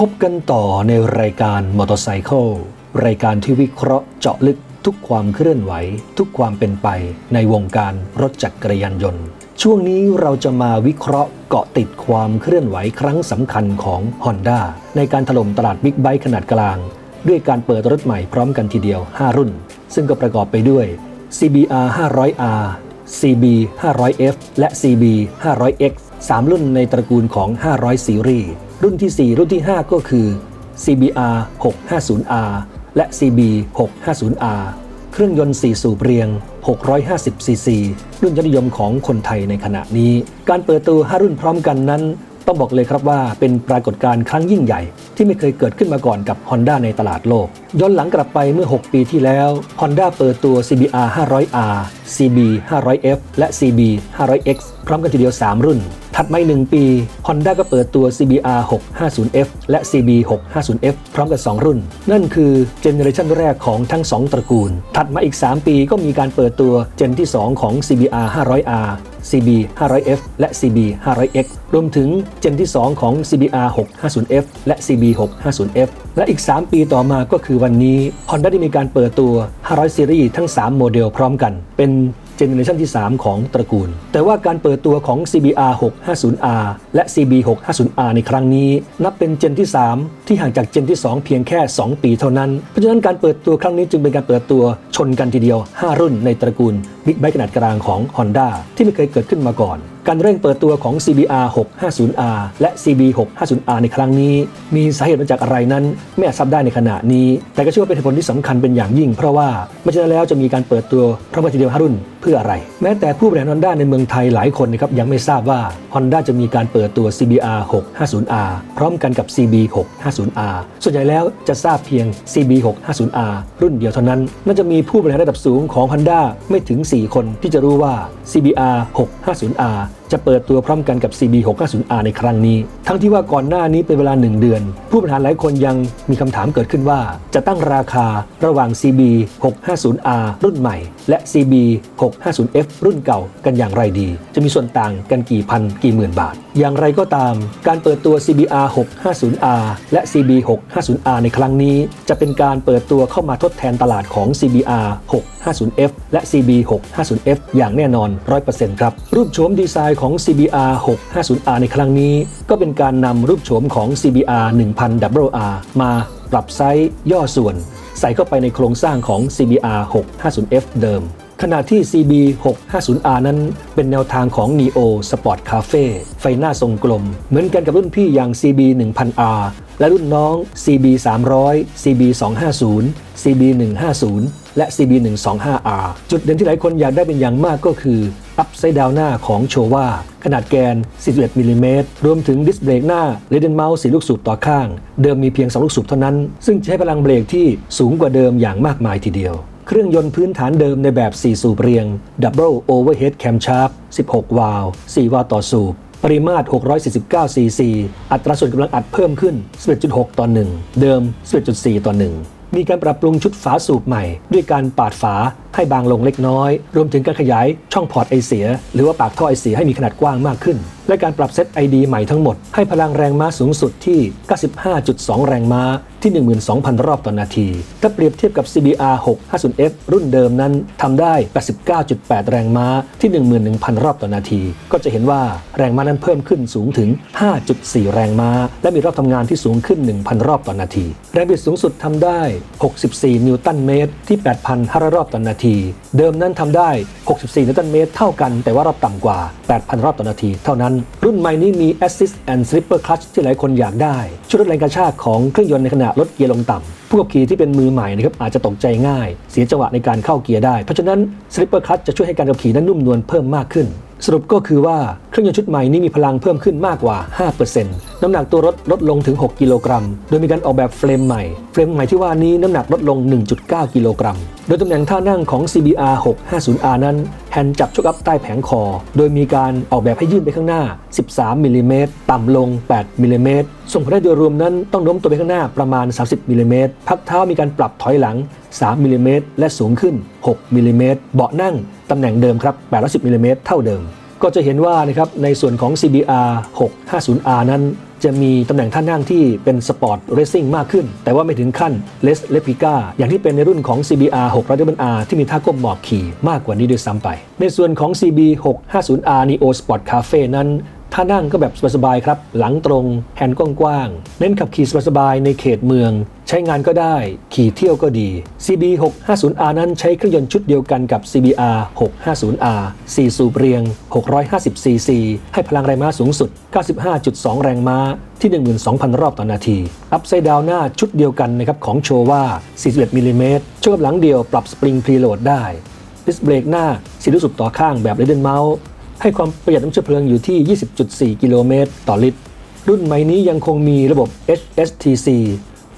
พบกันต่อในรายการมอเตอร์ไซค์รายการที่วิเคราะห์เจาะลึกทุกความเคลื่อนไหว ทุกความเป็นไปในวงการรถจักรยานยนต์ ช่วงนี้เราจะมาวิเคราะห์เกาะติดความเคลื่อนไหวครั้งสำคัญของ Honda ในการถล่มตลาดบิ๊กไบค์ขนาดกลาง ด้วยการเปิดรถใหม่พร้อมกันทีเดียว 5 รุ่น ซึ่งก็ประกอบไปด้วย CBR 500R CB 500F และ CB 500X 3 รุ่นในตระกูลของ 500 ซีรีส์ รุ่นที่ 4 รุ่นที่ 5 ก็คือ CBR 650R และ CB 650R เครื่องยนต์ 4 สูบเรียง 650ซีซีรุ่นยอดนิยมของคนไทยในขณะนี้ การเปิดตัว 5 รุ่นพร้อมกันนั้น ต้องบอกเลยครับว่าเป็นปรากฏการณ์ครั้งยิ่งใหญ่ ที่ไม่เคยเกิดขึ้นมาก่อนกับ Honda ในตลาดโลก ย้อนหลังกลับไปเมื่อ 6 ปีที่แล้ว Honda เปิดตัว CBR 500R CB 500F และ CB 500X พร้อมกันทีเดียว 3 รุ่น ถัดมาอีกหนึ่งปี Honda ก็เปิดตัว CBR 650F และ CB 650F พร้อมกัน 2 รุ่น นั่นคือเจเนอเรชันแรกของทั้ง 2 ตระกูล ถัดมาอีก 3 ปีก็มีการเปิดตัวเจนที่ 2 ของ CBR 500R CB 500F และ CB 500X รวมถึงเจนที่ 2 ของ CBR 650F และ CB 650F และอีก 3 ปีต่อมาก็คือวันนี้ Honda ได้มีการเปิดตัว 500ซีรีส์ทั้ง 3 โมเดลพร้อมกัน เป็น เจเนอเรชันที่ 3 ของตระกูล แต่ว่าการเปิดตัวของ CBR 650R และ CB 650R ในครั้งนี้ นับเป็นเจนที่ 3 ที่ห่างจากเจนที่ 2 เพียงแค่ 2 ปีเท่านั้น เพราะฉะนั้นการเปิดตัวครั้งนี้จึงเป็นการเปิดตัวชนกันทีเดียว 5 รุ่นในตระกูลบิ๊กไบค์ขนาดกลางของ Honda ที่ไม่เคยเกิดขึ้นมาก่อน การเร่งเปิดตัวของ CBR 650R และ CB 650R ในครั้งนี้ มีสาเหตุมาจากอะไรนั้นไม่อาจทราบได้ในขณะนี้ แต่ก็เชื่อว่าเป็นเหตุผลที่สำคัญเป็นอย่างยิ่ง เพราะว่าไม่เช่นนั้นแล้วจะมีการเปิดตัวพร้อมกันทีเดียว5รุ่นเพื่ออะไร แม้แต่ผู้บริหาร Honda ในเมืองไทยหลายคนนะครับยังไม่ทราบว่า Honda จะมีการเปิดตัว CBR 650R พร้อมกันกับ CB 650R ส่วนใหญ่แล้วจะทราบเพียง CB 650R รุ่นเดียวเท่านั้น น่าจะมีผู้บริหารระดับสูงของ Honda ไม่ถึง 4 คนที่จะรู้ว่า CBR 650R จะเปิดตัวพร้อมกันกับ CB 650R ในครั้งนี้ ทั้งที่ว่าก่อนหน้านี้เป็นเวลา 1 เดือน ผู้บริหารหลายคนยังมีคำถามเกิดขึ้นว่า จะตั้งราคาระหว่าง CB 650R รุ่นใหม่ และ CB 650F รุ่นเก่ากันอย่างไรดี จะมีส่วนต่างกันกี่พันกี่หมื่นบาท อย่างไรก็ตาม การเปิดตัว CBR 650R และ CB 650R ในครั้งนี้ จะเป็นการเปิดตัวเข้ามาทดแทนตลาดของ CBR 650F และ CB 650F อย่างแน่นอน 100%ครับ รูปโฉมดีไซน์ของ CBR 650R ในครั้งนี้ ก็เป็นการนำรูปโฉมของ CBR 1000 WR มาปรับไซส์ย่อส่วน ใส่เข้าไปในโครงสร้างของ CBR 650F เดิม ขณะที่ CB 650R นั้นเป็นแนวทางของ Neo Sport Cafe ไฟหน้าทรงกลม เหมือนกันกับรุ่นพี่อย่าง CB 1000R และรุ่นน้อง CB 300 CB 250 CB 150และ CB 125R จุดเด่นที่หลายคนอยากได้เป็นอย่างมากก็คืออัพไซด์ดาวหน้าของโชวาขนาดแกน 41มิลลิเมตรรวมถึงดิสเบรกหน้าเลเดนเมาส์สีลูกสูบต่อข้าง เดิมมีเพียง 2 ลูกสูบเท่านั้น ซึ่งจะให้พลังเบรกที่สูงกว่าเดิมอย่างมากมายทีเดียว เครื่องยนต์พื้นฐานเดิมในแบบ 4 สูบเรียง Double Overhead Camshaft 16 วาล์ว4วาล์วต่อสูบปริมาตร 649ซีซีอัตราส่วนกำลังอัดเพิ่มขึ้น 11.6 ต่อ 1 เดิม 11.4 ต่อ 1 มีการปรับปรุงชุดฝาสูบใหม่ ด้วยการปาดฝา ให้บางลงเล็กน้อย รวมถึงการขยายช่องพอร์ตไอเสีย หรือว่าปากท่อไอเสียให้มีขนาดกว้างมากขึ้น และการปรับเซต ID ใหม่ทั้งหมด ให้พลังแรงม้าสูงสุดที่ 95.2 แรงม้าที่ 12,000 รอบต่อนาที ถ้าเปรียบเทียบกับ CBR 650F รุ่นเดิมนั้นทำได้ 89.8 แรงม้าที่ 11,000 รอบต่อนาที ก็จะเห็นว่าแรงม้านั้นเพิ่มขึ้นสูงถึง 5.4 แรงม้า และมีรอบทำงานที่สูงขึ้น 1,000 รอบต่อนาที แรงบิดสูงสุดทำได้ 64 นิวตันเมตรที่ 8,500 รอบต่อนาทีเดิมนั้นทำได้ 64 นิวตันเมตรเท่ากัน แต่ว่ารอบต่ำกว่า 8,000 รอบต่อนาที เท่านั้น รุ่นใหม่นี้มี Assist and Slipper Clutch ที่หลายคนอยากได้ ช่วยลดแรงกระชากของเครื่องยนต์ในขณะลดเกียร์ลงต่ำผู้ขับขี่ที่เป็นมือใหม่นะครับอาจจะตกใจง่าย เสียจังหวะในการเข้าเกียร์ได้ เพราะฉะนั้น Slipper Clutch จะช่วยให้การขับขี่นั้นนุ่มนวลเพิ่มมากขึ้น สรุปก็คือว่า เครื่องยนต์ชุดใหม่นี้มีพลังเพิ่มขึ้นมากกว่า 5%น้ำหนักตัวรถลดลงถึง 6 กิโลกรัม โดยมีการออกแบบเฟรมใหม่ เฟรมใหม่ที่ว่านี้น้ำหนักลดลง 1.9 กิโลกรัม โดยตำแหน่งท่านั่งของ CBR 650R นั้นแฮนด์จับชกอัพใต้แผงคอ โดยมีการออกแบบให้ยื่นไปข้างหน้า 13มิลลิเมตรต่ำลง 8มิลลิเมตรส่งผลให้โดยรวมนั้นต้องโน้มตัวไปข้างหน้าประมาณ 30มิลลิเมตรพักเท้ามีการปรับถอยหลัง 3มิลลิเมตรและสูงขึ้น 6มิลลิเมตรเบาะนั่งตำแหน่งเดิมครับ810มิลลิเมตรเท่าเดิม ก็จะเห็นว่านะครับในส่วนของ CBR 650R นั้น จะมีตำแหน่งท่านั่งที่เป็นสปอร์ตเรซซิ่งมากขึ้น แต่ว่าไม่ถึงขั้นเลสเลปิก้าอย่างที่เป็นในรุ่นของ CBR 600 R ที่มีท่าก้มหมอบขี่มากกว่านี้ด้วยซ้ำไป ในส่วนของ CB 650R Neo Sport Cafe นั้น ท่านั่งก็แบบสบายๆครับ หลังตรงแฮนด์กว้างๆ เน้นขับขี่สบายๆในเขตเมือง ใช้งานก็ได้ ขี่เที่ยวก็ดี CB 650R นั้นใช้เครื่องยนต์ชุดเดียวกันกับ CBR 650R 4 สูบเรียง 650 cc ให้พลังแรงม้าสูงสุด 95.2 แรงม้าที่ 12,000 รอบต่อนาที อัพไซด์ดาวหน้าชุดเดียวกันนะครับของโชว่า 41มิลลิเมตรช่วยกับหลังเดียวปรับสปริงพรีโหลดได้ดิสเบรกหน้าสีลูกสุดต่อข้างแบบเรดเดนเมาส์ ให้ความประหยัดน้ำเชื้อเพลิงอยู่ที่ 20.4 กิโลเมตรต่อลิตร รุ่นใหม่นี้ยังคงมีระบบ HSTC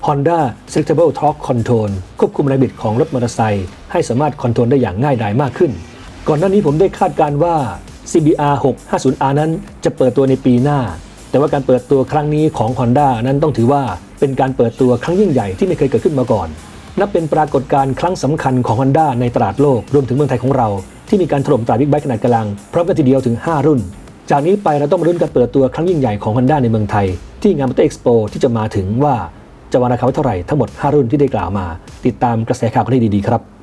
Honda Selectable Torque Control ควบคุมแรงบิดของรถมอเตอร์ไซค์ให้สามารถคอนโทรลได้อย่างง่ายดายมากขึ้น ก่อนหน้านี้ผมได้คาดการว่า CBR 650R นั้นจะเปิดตัวในปีหน้า แต่ว่าการเปิดตัวครั้งนี้ของ Honda นั้นต้องถือว่าเป็นการเปิดตัวครั้งยิ่งใหญ่ที่ไม่เคยเกิดขึ้นมาก่อน นับเป็นปรากฏการณ์ครั้งสำคัญของ Honda ในตลาดโลกรวมถึงเมืองไทยของเรา ที่มีการถล่มตลาดบิ๊กไบค์ขนาดกลางพร้อมกันทีเดียวถึง 5 รุ่น จากนี้ไปเราต้องมาลุ้นการเปิดตัวครั้งยิ่งใหญ่ของ Honda ในเมืองไทย ที่งานมอเตอร์เอ็กซ์โปที่จะมาถึงว่าจะวางราคาไว้เท่าไหร่ทั้งหมด 5 รุ่นที่ได้กล่าวมา ติดตามกระแสข่าวกันให้ดีๆครับ